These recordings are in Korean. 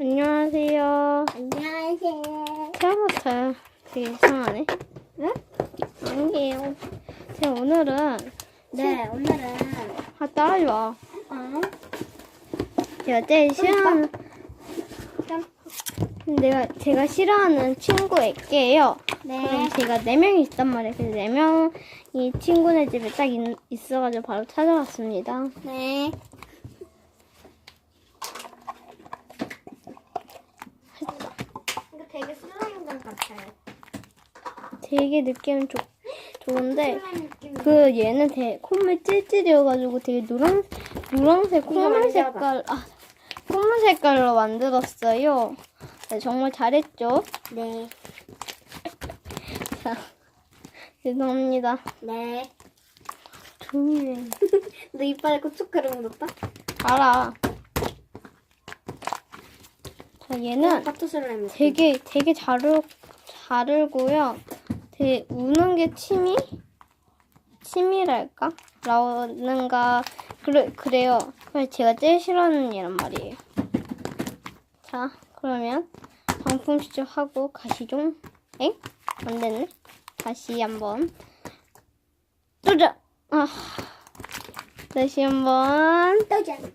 안녕하세요. 안녕하세요. 처음부터 되게 이상하네. 응? 아니에요. 제가 오늘은 네, 오늘은 아 마. 어? 제가 제일 싫어하는 내가 제가 싫어하는 친구에게요. 네. 그럼 제가 네 명이 있단 말이에요. 그래서 네 명이 친구네 집에 딱 있, 있어가지고 바로 찾아왔습니다. 네. 이거 되게 슬라임감 같아요. 되게 느낌 좋, 좋은데 슬라임 느낌. 그 얘는 되게 콧물 찔찔이어가지고 되게 노란 노란색 콧물. 색깔 아 콧물 색깔로 만들었어요. 네, 정말 잘했죠? 네. 자 죄송합니다. 네. 조용히 해. 너 이빨에 고춧가루 묻었다? 알아. 자 얘는 슬라임. 되게 되게 잘, 울, 잘 울고요. 되게 우는 게 취미? 취미랄까? 라는가 그래, 그래요. 그래서 제가 제일 싫어하는 얘란 말이에요. 자, 그러면 방풍 시작하고 가시죠. 엥? 안 됐네. 다시 한번. 도전! 아, 다시 한번. 또잔.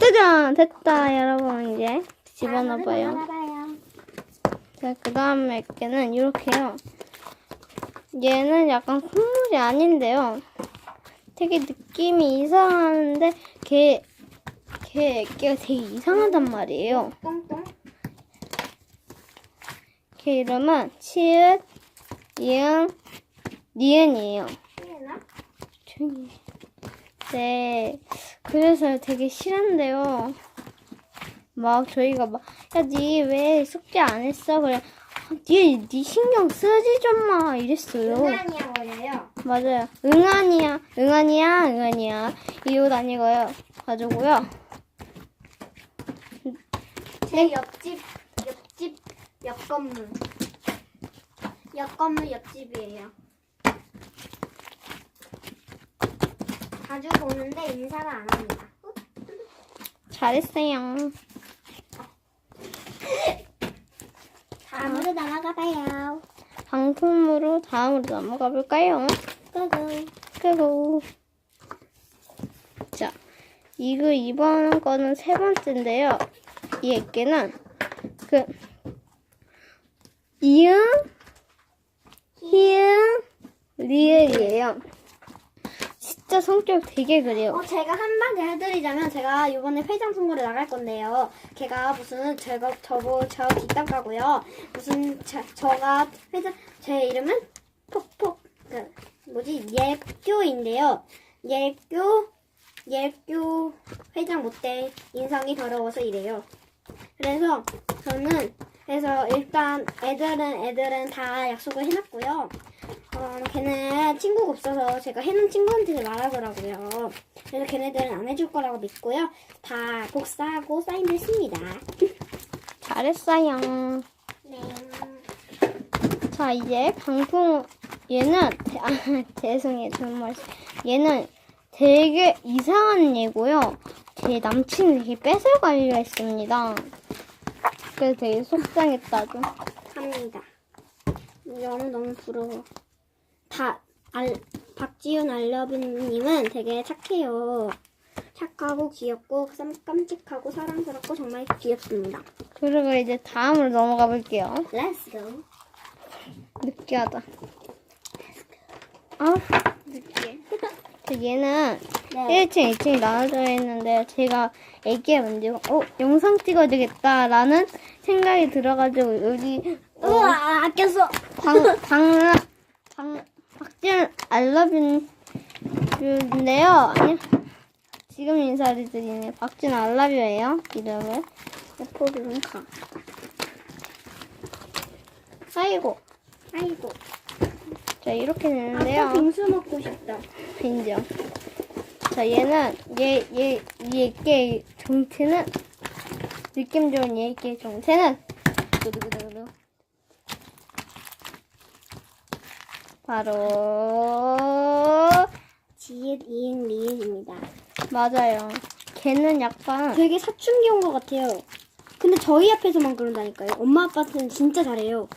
짜잔! 됐다, 여러분. 이제 집어넣어봐요. 자, 그 다음에 개는 이렇게요. 얘는 약간 콧물이 아닌데요. 되게 느낌이 이상한데, 걔, 걔 애기가 되게 이상하단 말이에요. 똥똥. 걔 이름은 치읓, 이응, 니은이에요. 조용히. 네. 그래서 되게 싫은데요. 막 저희가 막, 야, 니 왜 숙제 안 했어? 그래. 아, 니, 니 신경 쓰지 좀 마. 이랬어요. 응아니야 버려요. 맞아요. 응아니야, 응아니야, 응아니야. 이거 아니고요. 가지고요. 제 옆집 옆집 옆 건물. 옆 건물 옆집이에요. 자주 보는데 인사를 안 합니다. 잘했어요. 다음으로 나아가 봐요. 방품으로 다음으로 넘어가 볼까요? 고고. 그리고 자, 이거 이번 거는 세 번째인데요. 이 애기는 그 이응, 히응, 리을이에요. 진짜 성격 되게 그래요. 어, 제가 한마디 해드리자면 제가 이번에 회장 선거를 나갈 건데요. 걔가 무슨 제가 저보 저 뒷담가고요. 무슨 저, 저가 회장 제 이름은 폭폭 그 뭐지 예교인데요. 예교 예교 회장 못돼 인성이 더러워서 이래요. 그래서 저는 그래서 일단 애들은 애들은 다 약속을 해놨고요. 어, 걔는 친구가 없어서 제가 해놓은 친구한테 말하더라고요. 그래서 걔네들은 안 해줄 거라고 믿고요. 다 복사하고 사인도 했습니다. 잘했어요. 네. 자, 이제 방풍 얘는 대- 아, 죄송해요. 정말 얘는 되게 이상한 얘고요. 제 남친이 되게 뺏어가려 했습니다. 그래서 되게 속상했다죠. 합니다. 너무 너무 부러워. 다, 알, 박지윤 알러뷰님은 되게 착해요. 착하고 귀엽고 깜- 깜찍하고 사랑스럽고 정말 귀엽습니다. 그리고 이제 다음으로 넘어가 볼게요. Let's go. 느끼하다. 아, 느끼해. 저 얘는 네. 1층, 2층이 나눠져 있는데 제가 애기에 만지고 어 영상 찍어야 되겠다라는 생각이 들어가지고 여기 어, 우와, 아꼈어. 방, 방, 방, 박지은 알라뷰인데요. 아니, 지금 인사를 드리네. 박지은 알라뷰예요. 이름을. 포르는 가. 아이고. 아이고. 자, 이렇게 되는데요. 빙수 먹고 싶다. 인정. 자, 얘는, 얘, 얘, 얘의 정체는, 느낌 좋은 얘의 정체는, 두두두두두. 바로, 지읒, 이응, 리을입니다. 맞아요. 걔는 약간, 되게 사춘기 온것 같아요. 근데 저희 앞에서만 그런다니까요. 엄마 아빠는 진짜 잘해요.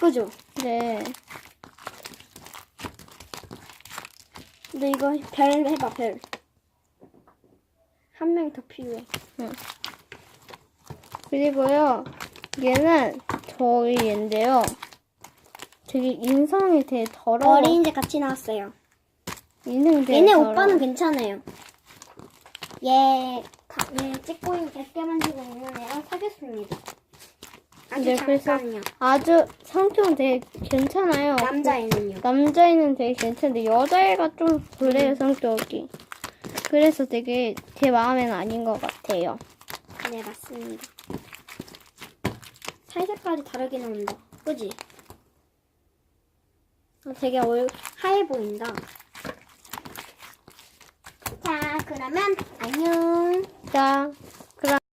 그죠? 네. 근데 이거 별 해봐 별. 한명더 필요해. 그리고요, 얘는 저희 얘인데요. 되게 인성이 되게 더러워. 어린이집 같이 나왔어요. 인성 되게 얘네 더러워. 오빠는 괜찮아요. 얘, 가- 얘 찍고 있는 개게 만지고 있는 애랑 사귀었습니다. 아주 네, 그래서 잠깐요. 아주 성격 되게 괜찮아요. 남자애는요. 남자애는 되게 괜찮은데 여자애가 좀 그래요 성격이. 그래서 되게 제 마음에는 아닌 것 같아요. 네 맞습니다. 살 색깔이 다르게 나온다. 그지? 어, 되게 얼 하얘 보인다. 자 그러면 안녕. 자,